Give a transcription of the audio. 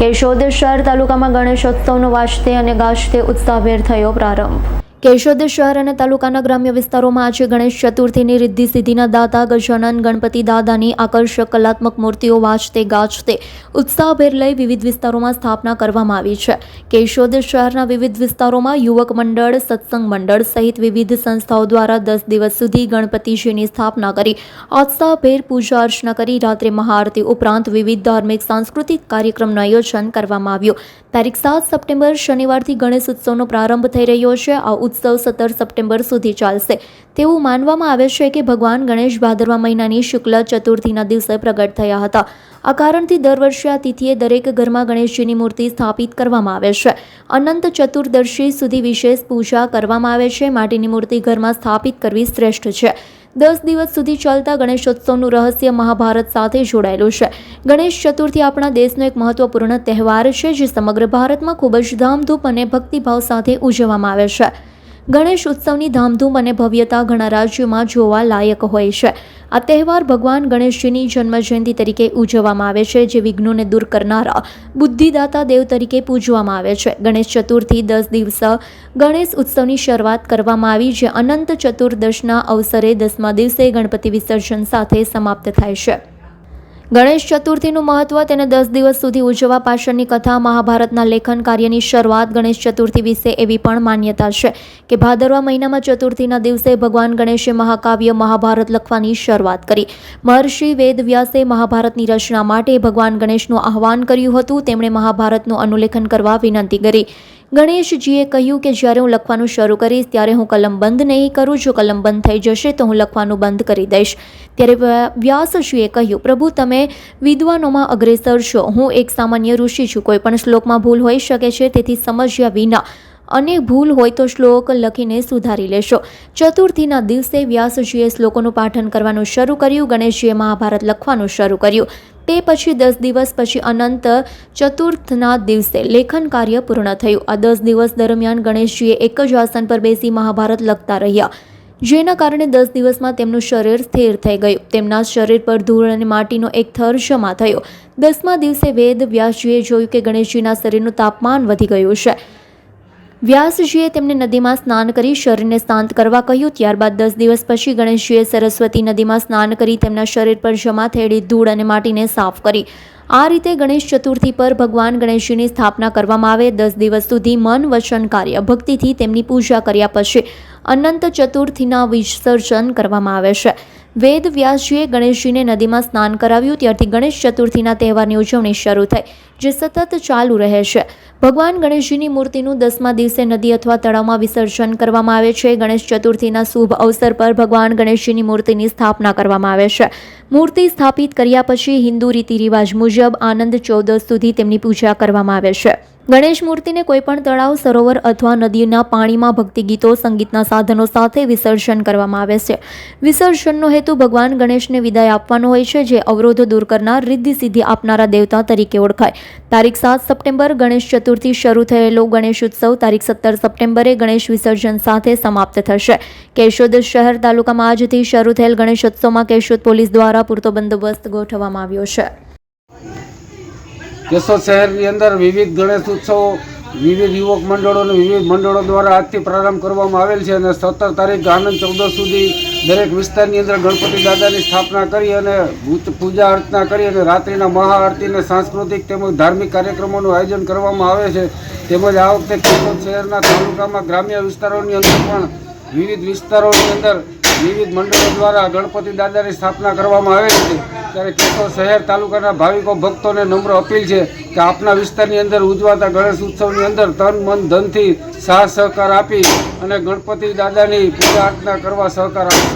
કેશોદ શહેર તાલુકામાં ગણેશોત્સવનો વાજતે અને ગાજતે ઉત્સાહભેર થયો પ્રારંભ. કેશોદ શહેર અને તાલુકાના ગ્રામ્ય વિસ્તારોમાં આજે ગણેશ ચતુર્થીની રિદ્ધિ સિદ્ધિના દાતા, ગજાનન, ગણપતિ દાદાની આકર્ષક કલાત્મક મૂર્તિઓ વાંચતે, ગાજતે, ઉત્સાહભેર લઈ વિવિધ વિસ્તારોમાં સ્થાપના કરવામાં આવી છે. કેશોદ શહેરના વિવિધ વિસ્તારોમાં યુવક મંડળ, સત્સંગ મંડળ સહિત વિવિધ સંસ્થાઓ દ્વારા દસ દિવસ સુધી ગણપતિજીની સ્થાપના કરી ઉત્સાહભેર પૂજા અર્ચના કરી, રાત્રે મહાઆરતી ઉપરાંત વિવિધ ધાર્મિક, સાંસ્કૃતિક કાર્યક્રમનું આયોજન કરવામાં આવ્યું. તારીખ સાત સપ્ટેમ્બર શનિવારથી ગણેશ ઉત્સવનો પ્રારંભ થઈ રહ્યો છે. આ ઉત્સવ સત્તર સપ્ટેમ્બર સુધી ચાલશે. તેવું માનવામાં આવે છે કે ભગવાન ગણેશ ભાદરવા મહિનાની શુક્લ ચતુર્થીના દિવસે પ્રગટ થયા હતા. આ કારણથી દર વર્ષે આ તિથિએ દરેક ઘરમાં ગણેશજીની મૂર્તિ સ્થાપિત કરવામાં આવે છે. અનંત ચતુર્દશી સુધી વિશેષ પૂજા કરવામાં આવે છે. માટીની મૂર્તિ ઘરમાં સ્થાપિત કરવી શ્રેષ્ઠ છે. દસ દિવસ સુધી ચાલતા ગણેશોત્સવનું રહસ્ય મહાભારત સાથે જોડાયેલું છે. ગણેશ ચતુર્થી આપણા દેશનો એક મહત્વપૂર્ણ તહેવાર છે, જે સમગ્ર ભારતમાં ખૂબ જ ધામધૂમ અને ભક્તિભાવ સાથે ઉજવવામાં આવે છે. ગણેશ ઉત્સવની ધામધૂમ અને ભવ્યતા ઘણા રાજ્યોમાં જોવા લાયક હોય છે. આ તહેવાર ભગવાન ગણેશજીની જન્મજયંતિ તરીકે ઉજવવામાં આવે છે, જે વિઘ્નોને દૂર કરનારા બુદ્ધિદાતા દેવ તરીકે પૂજવામાં આવે છે. ગણેશ ચતુર્થી દસ દિવસ ગણેશ ઉત્સવની શરૂઆત કરવામાં આવી, જે અનંત ચતુર્દશના અવસરે દસમા દિવસે ગણપતિ વિસર્જન સાથે સમાપ્ત થાય છે. ગણેશ ચતુર્થીનું મહત્વ તેને દસ દિવસ સુધી ઉજવવા પાછળની કથા, મહાભારતના લેખન કાર્યની શરૂઆત ગણેશ ચતુર્થી વિશે એવી પણ માન્યતા છે કે ભાદરવા મહિનામાં ચતુર્થીના દિવસે ભગવાન ગણેશે મહાકાવ્ય, મહાભારત લખવાની શરૂઆત કરી. મહર્ષિ વેદવ્યાસે મહાભારતની રચના માટે ભગવાન ગણેશનું આહ્વાન કર્યું હતું. તેમણે મહાભારતનું અનુલેખન કરવા વિનંતી કરી. ગણેશજીએ કહ્યું કે જ્યારે હું લખવાનું શરૂ કરીશ, ત્યારે હું કલમ બંધ નહીં કરું. જો કલમ બંધ થઈ જશે, તો હું લખવાનું બંધ કરી દઈશ. ત્યારે વ્યા- વ્યાસજીએ કહ્યું, પ્રભુ, તમે વિદ્વાનોમાં અગ્રેસર છો. હું એક સામાન્ય ઋષિ છું. કોઈ પણ શ્લોકમાં ભૂલ હોઈ શકે છે, તેથી સમજ્યા વિના. અને ભૂલ હોય તો શ્લોક લખીને સુધારી લેશો. ચતુર્થીના દિવસે વ્યાસજીએ શ્લોકોનું પાઠન કરવાનું શરૂ કર્યું. ગણેશજીએ મહાભારત લખવાનું શરૂ કર્યું. તે પછી દસ દિવસ પછી અનંત ચતુર્થના દિવસે લેખન કાર્ય પૂર્ણ થયું. આ દસ દિવસ દરમિયાન ગણેશજીએ એક જ આસન પર બેસી મહાભારત લખતા રહ્યા. જેના કારણે દસ દિવસમાં તેમનું શરીર સ્થિર થઈ ગયું. તેમના શરીર પર ધૂળ અને માટીનો એક થર જમા થયો. દસમા દિવસે વેદ વ્યાસજીએ જોયું કે ગણેશજીના શરીરનું તાપમાન વધી ગયું છે. વ્યાસજીએ તેમને નદીમાં સ્નાન કરી શરીરને શાંત કરવા કહ્યું. ત્યારબાદ દસ દિવસ પછી ગણેશજીએ સરસ્વતી નદીમાં સ્નાન કરી તેમના શરીર પર જમા થયેલી ધૂળ અને માટીને સાફ કરી. આ રીતે ગણેશ ચતુર્થી પર ભગવાન ગણેશજીની સ્થાપના કરવામાં આવે. દસ દિવસ સુધી મન, વચન, કાર્ય, ભક્તિથી તેમની પૂજા કર્યા પછી અનંત ચતુર્થીના વિસર્જન કરવામાં આવે છે. વેદ વ્યાસજીએ ગણેશજીને નદીમાં સ્નાન કરાવ્યું. ત્યારથી ગણેશ ચતુર્થીના તહેવારની ઉજવણી શરૂ થઈ. જે સતત ચાલુ રહે છે. ભગવાન ગણેશજીની મૂર્તિનું દસમા દિવસે નદી અથવા તળાવમાં વિસર્જન કરવામાં આવે છે. ગણેશ ચતુર્થીના શુભ અવસર પર ભગવાન ગણેશજીની મૂર્તિની સ્થાપના કરવામાં આવે છે. મૂર્તિ સ્થાપિત કર્યા પછી હિન્દુ રીતિ રિવાજ મુજબ આનંદ ચૌદસ સુધી તેમની પૂજા કરવામાં આવે છે. ગણેશ મૂર્તિને કોઈપણ તળાવ, સરોવર અથવા નદીના પાણીમાં ભક્તિ ગીતો સંગીતના સાધનો સાથે વિસર્જન કરવામાં આવે છે. વિસર્જનનો હેતુ ભગવાન ગણેશને વિદાય આપવાનો હોય છે, જે અવરોધો દૂર કરનાર રિદ્ધિ સિદ્ધિ આપનારા દેવતા તરીકે ઓળખાય. તારીખ સાત સપ્ટેમ્બર ગણેશ ચતુર્થી શરૂ થયેલો ગણેશ ઉત્સવ તારીખ સત્તર સપ્ટેમ્બરે ગણેશ વિસર્જન સાથે સમાપ્ત થશે. કેશોદ શહેર તાલુકામાં આજથી શરૂ થયેલ ગણેશોત્સવમાં કેશોદ પોલીસ દ્વારા પૂરતો બંદોબસ્ત ગોઠવવામાં આવ્યો છે. કેશોદ શહેરની અંદર વિવિધ ગણેશ ઉત્સવો, વિવિધ યુવક મંડળો અને વિવિધ મંડળો દ્વારા આજથી પ્રારંભ કરવામાં આવેલ છે અને સત્તર તારીખ આનંદ ચૌદસ સુધી દરેક વિસ્તારની અંદર ગણપતિ દાદાની સ્થાપના કરી અને પૂજા અર્ચના કરી અને રાત્રિના મહાઆરતી અને સાંસ્કૃતિક તેમજ ધાર્મિક કાર્યક્રમોનું આયોજન કરવામાં આવે છે. તેમજ આ વખતે કેશોદ શહેરના તાલુકામાં ગ્રામ્ય વિસ્તારોની અંદર પણ વિવિધ વિસ્તારોની અંદર વિવિધ મંડળો દ્વારા ગણપતિ દાદાની સ્થાપના કરવામાં આવે છે. ત્યારે કેશોદ શહેર તાલુકાના ભાવિકો ભક્તોને નમ્ર અપીલ છે કે આપના વિસ્તારની અંદર ઉજવાતા ગણેશ ઉત્સવની અંદર તન, મન, ધનથી સાહ સહકાર આપી અને ગણપતિ દાદાની પૂજા અર્ચના કરવા સહકાર આપશે